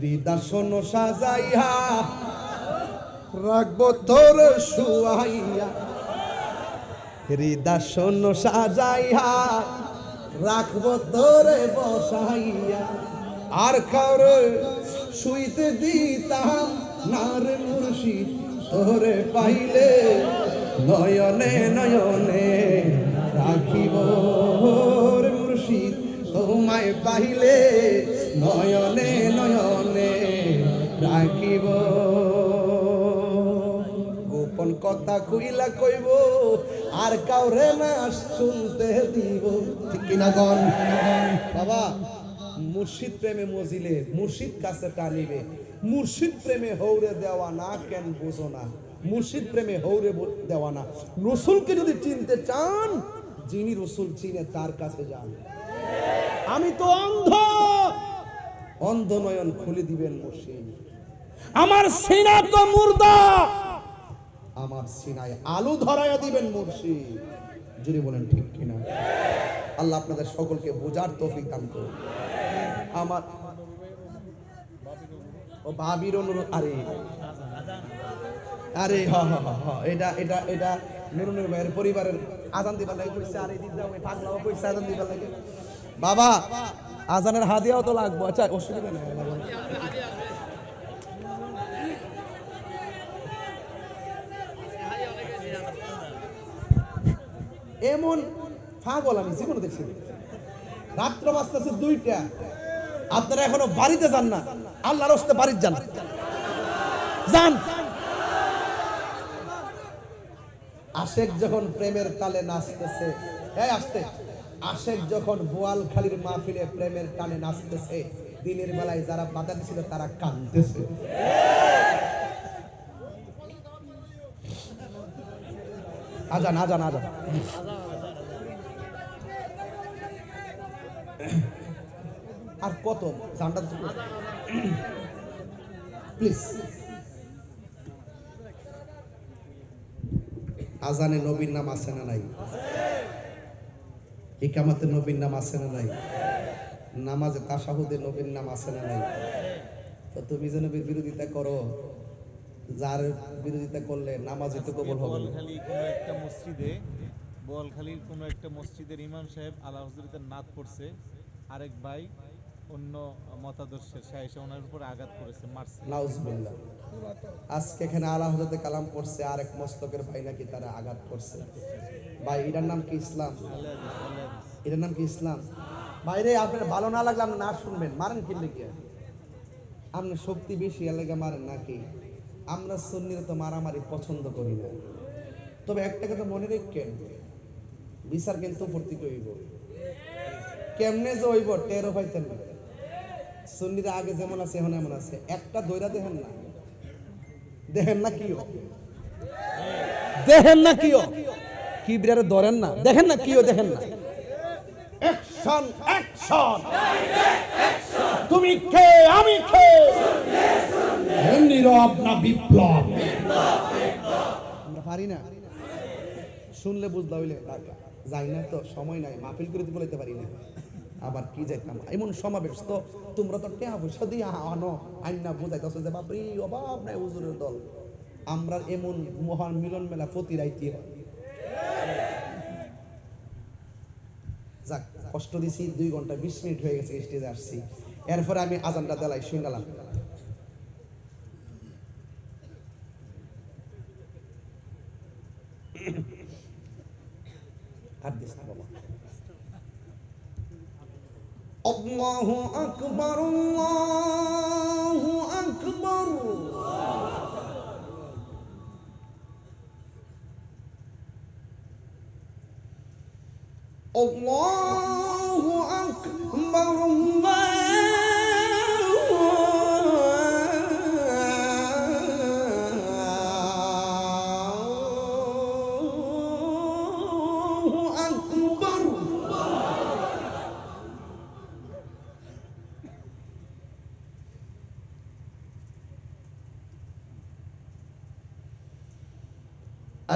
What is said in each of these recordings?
হৃদাসন সাজাইয়া রাখব তোর শুয়াইয়া হৃদাসন সাজাইয়া রাখব তোরে বসাইয়া। আর কাউরে শুইতে দিতাম নার মুর্শিদ, তোরে পাইলে নয়নে নয়নে রাখিব মুর্শিদ। তোমায় পাইলে নয়নে নয়নে রাখিব গোপন কথা কইলা কইব, আর কাউরে না শুনতে দিব। ঠিক কিনা গন? বাবা, মুর্শিদ প্রেমে মজিলে, মুর্শিদ কাছে টানিবে। মুর্শিদ প্রেমে হৌরে দেওয়া না কেন বোঝো না। মুর্শিদ প্রেমে হৌরে দেওয়া না। রসুলকে যদি চিনতে চান, যিনি রসুল চিনে তার কাছে যান। আমি তো অন্ধ! অন্ধ নয়ন খুলে দিবেন মুর্শিদ আমার সিনা তো মুর্দা। আমার সিনায় আলু ধরাইয়া দিবেন মুর্শিদ। যদি বলেন ঠিক কিনা। আল্লাহ আপনাদের সকলকে বোঝার তৌফিক দান করুন। আমার ও ভাবির অনুরোধ আরে। আরে, হ হ হ এটা এটা এটা নুরুনের ভাইয়ের পরিবারের আজান দিবার লাগে কইছে, আরে দিদা ওই পাগলাও কইছে, আজান দিবার লাগে। বাবা, আজানের হাদিয়াও তো লাগবো। আচ্ছা অসুবিধা নেই। এমন পাগল আমি জীবনে দেখছি। রাত্র বাজতেছে দুইটা। আপনারা এখনও বাড়িতে যান না। আল্লাহর হস্তে বাড়িতে যান। যান। আশেক যখন প্রেমের তালে নাচতেছে, এই আসতে। আশেক যখন বোয়ালখালীর মাহফিলে প্রেমের টানে নাচতেছে, দিনের বেলায় যারা বাধা দিছিল তারা কাঁদতেছে। আজান আজান আজান। আর কত? প্লিজ আজানে নবীর নাম আছে না নাই? ইকামাতে নবীর নাম আছে না নাই? নামাজে তাসাহুদে নবীর নাম আছে না নাই? তো তুমি যে বিরোধিতা করো যার বিরোধিতা করলে নামাজে তো কবল হবে না। বোয়ালখালী কোনো একটা মসজিদে বোয়ালখালীর কোনো একটা মসজিদের ইমাম সাহেব আল্লাহ হজরতের নাত পড়ছে আরেক ভাই অন্য মতাদর্শের সে ওনার উপর আঘাত করেছে মারছে। নাউজবিল্লাহ। আজকে এখানে আলা হজরতে কালাম পড়ছে আর এক মস্তকের ভাই নাকি তারা আঘাত করছে। ভাই এটার নাম কি ইসলাম? এটার নাম কি ইসলাম? বাইরে আপনার ভালো না লাগলে আপনি না শুনবেন মারেন কি লেগে? আপনার শক্তি বেশি এলাকা মারেন নাকি? আমরা সুন্নিরা তো মারামারি পছন্দ করি না। তবে একটা কথা মনে রাখেন, বিচার কিন্তু ভর্তি হইব। কেমনে যে হইব টেরো পাইতেন না। সুন্নিরা আগে যেমন আছে, এখন এমন আছে। একটা দৈরা দেখেন না। দেখেন না কিও? দেখেন না কিও? কি বিরারে ধরেন না। দেখেন না কিও? দেখেন না। অ্যাকশন অ্যাকশন তুমি কে? আমি কে? আমরা শুনলে বুঝতে হইলে যাই না তো সময় নাই, মাহফিল করে বলতে পারি না। আবার কি যাইতাম? এমন সমাবেশ তো, তোমরা তো টেহা পয়সা দিয়ে আনো, আইনা যে, বাপরি অভাব নাই হুজুরের দল। আমরা এমন মহান মিলন মেলা প্রতি রাইতে হয় যাক, কষ্ট দিছি, দুই ঘণ্টা বিশ মিনিট হয়ে গেছে স্টেজে আসছি। এরপরে আমি আজানটা দেলাই, শুনলাম। আর দিস না বাবা আল্লাহু আকবার আল্লাহু আকবার আল্লাহু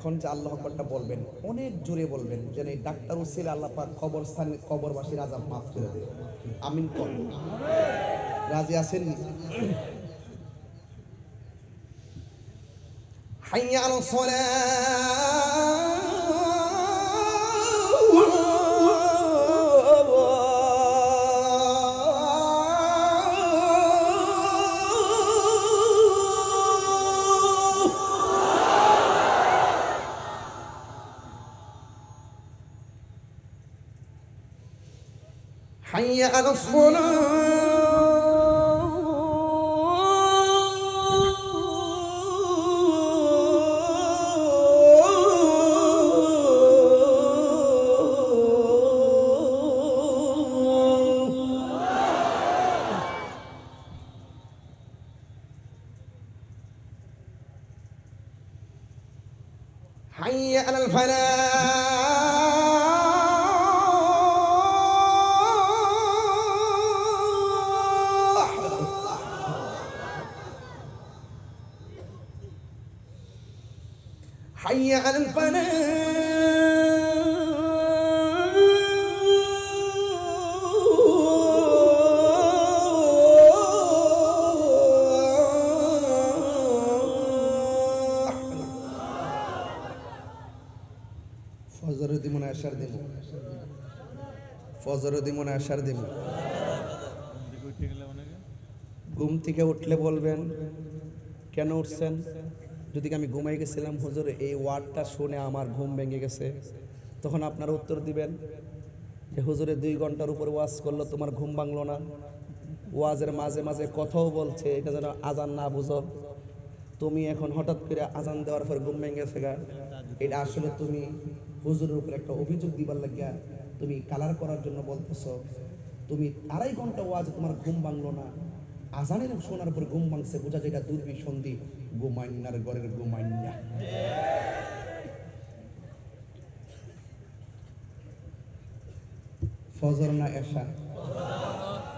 এখন যে আল্লাহ আকবরটা বলবেন, অনেক জোরে বলবেন, যেন এই ডাক্তার উসিল আল্লাহ পাক কবর স্থানে কবরবাসীর আজাব মাফ করে দেবে আমিন কর। রাজি আছেন হাইয়া আলো I don't wanna. حي على الفلاح ফজর দিমন আশার দিম ফজর দিমন আশার দিম দিকে উঠে গেলে অনেকে ঘুম থেকে উঠলে বলবেন কেন উঠছেন যদি আমি ঘুমাই গেছিলাম হুজুর, এই ওয়ার্ডটা শুনে আমার ঘুম ভেঙে গেছে। তখন আপনারা উত্তর দিবেন যে, হুজুরে, দুই ঘণ্টার উপর ওয়াজ করল তোমার ঘুম ভাঙলো না। ওয়াজের মাঝে মাঝে কথাও বলছে, এটা যেন আজান না বুঝো। তুমি এখন হঠাৎ করে আজান দেওয়ার পর ঘুম ভেঙে গেছে গা। এটা আসলে তুমি হুজুরের উপর একটা অভিযোগ দিবার লাগিয়া তুমি কালার করার জন্য বলতেছ। তুমি আড়াই ঘণ্টা ওয়াজ তোমার ঘুম ভাঙলো না। আজানের শোনার পর ঘুম ভাঙছে বোঝা যায় দুর্বি সন্ধি ঘুমাইনার ঘরের ঘুমাইনা ফজর না এশা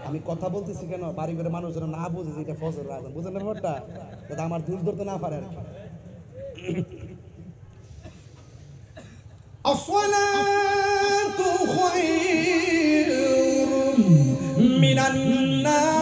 আমি কথা বলতেছি কেন বাড়ি করে মানুষ যেন না বুঝে যে এটা ফজর আজান বুঝেন না ব্যাপারটা যাতে আমার দূর ধরতে না পারে আর কি الصلاة خير من النوم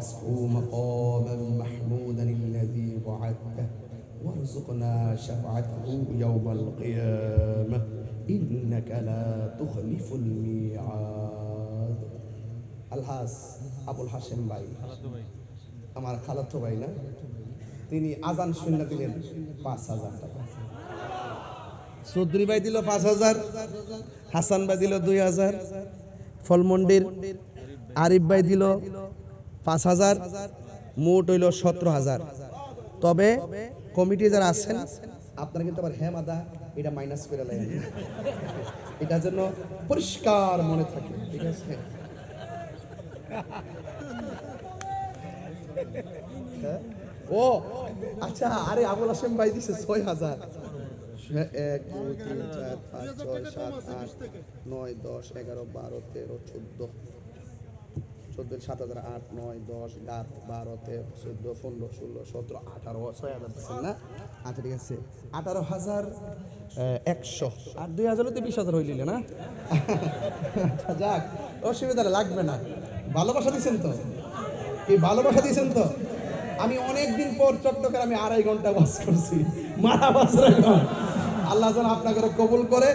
وابعثه مقاما محمودا الذي وعدته وارزقنا شفعته يوم القيامة إنك لا تخلف الميعاد আলহাস আবুল হাসেম ভাই খালাতো ভাই আমার খালাতো ভাই না তিনি আজান শূন্য দিলেন পাঁচ হাজার টাকা চৌধুরী ভাই দিল পাঁচ হাজার হাসান ভাই দিল দুই হাজার ফলমন্ডির আরিফ ভাই দিল পাঁচ হাজার, মোট হইল সতেরো হাজার। তবে কমিটি যারা আছেন, আপনারা কিন্তু আবার হ্যাঁ মাদা, এটা মাইনাস করে লাগেন এটার জন্য পরিষ্কার মনে থাকে, ঠিক আছে? হ্যাঁ? ও আচ্ছা আরে আবুল হাসেম ভাই দিছে ছয় হাজার। এক, দুই, তিন, চার, পাঁচ, ছয়, সাত, আট, নয়, দশ, এগারো, বারো, তেরো, চোদ্দ। চোদ্দ সাত হাজার আট নয় দশ এগারো বারো তেরো চোদ্দ পনেরো ষোলো সতেরো আঠারো ছয় হাজার দিচ্ছেন না? আচ্ছা ঠিক আছে। আঠারো হাজার একশো। আর দুই হাজার তো বিশ হাজার হইলিলে না? আচ্ছা, যাক অসুবিধা লাগবে না। ভালোবাসা দিচ্ছেন তো? কি ভালোবাসা দিয়েছেন তো? আমি অনেক দিন পর চট্টগ্রামে আড়াই ঘণ্টা বাস করছি। মারা বাস আল্লাহ যেন আপনাকে কবুল করে।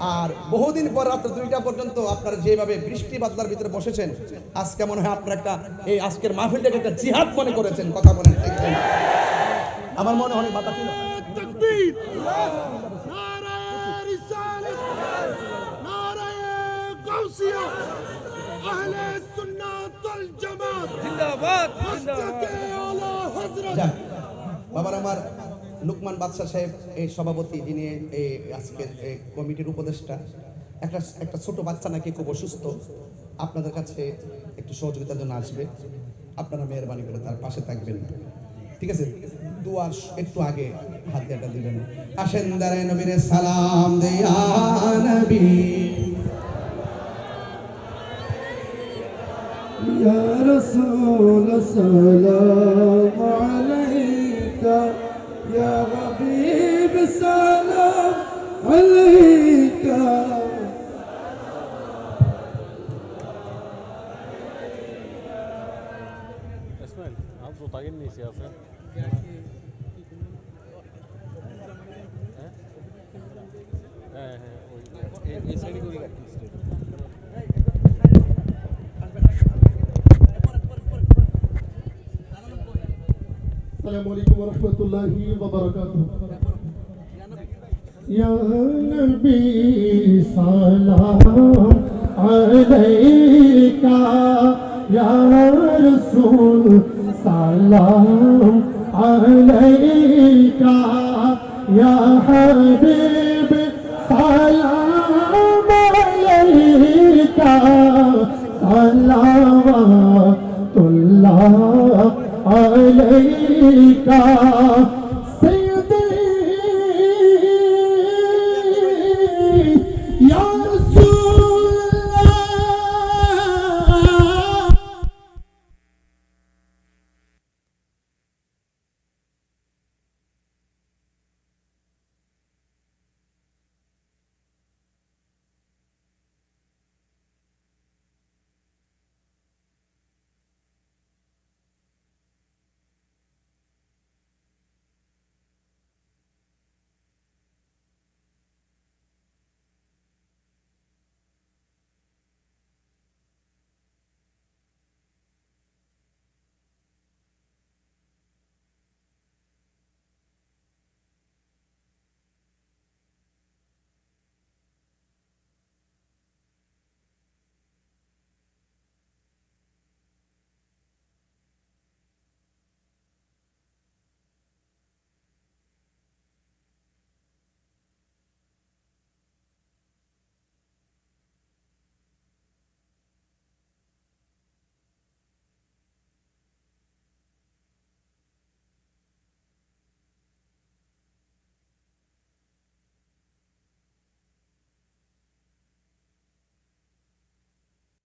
আর বহুদিন পর রাত্র দুইটা পর্যন্ত আপনারা যেভাবে বৃষ্টি বাদলার ভিতরে বসেছেন আজকে মনে হয় আপনার একটা এই আজকের মাহফিলটাকে একটা জিহাদ মনে করেছেন কথা বলেন। আমার মনে হয় মাতা ছিল। বাবার আমার লুকমান বাদশাহ সাহেব, এই সভাপতি, যিনি এই আজকে কমিটির উপদেষ্টা, একটা একটা ছোট বাচ্চা নাকি খুব অসুস্থ, আপনাদের কাছে একটু সহযোগিতার জন্য আসবে। আপনারা মেহরবানি করে তার পাশে থাকবেন। ঠিক আছে? দুয়াস একটু আগে হাত দেওয়াটা দিবেন। আসেন দাঁড়ায় নবীরে সালাম দেয়া নবী। اسماعيل عاوزه طاجن نيسي يا اخي এই সাইডে করে রাখিস السلام عليكم ورحمة الله وبركاته يا نبي سلام عليك يا رسول سلام عليك يا حبيب. سلام عليك. سلام الله عليك.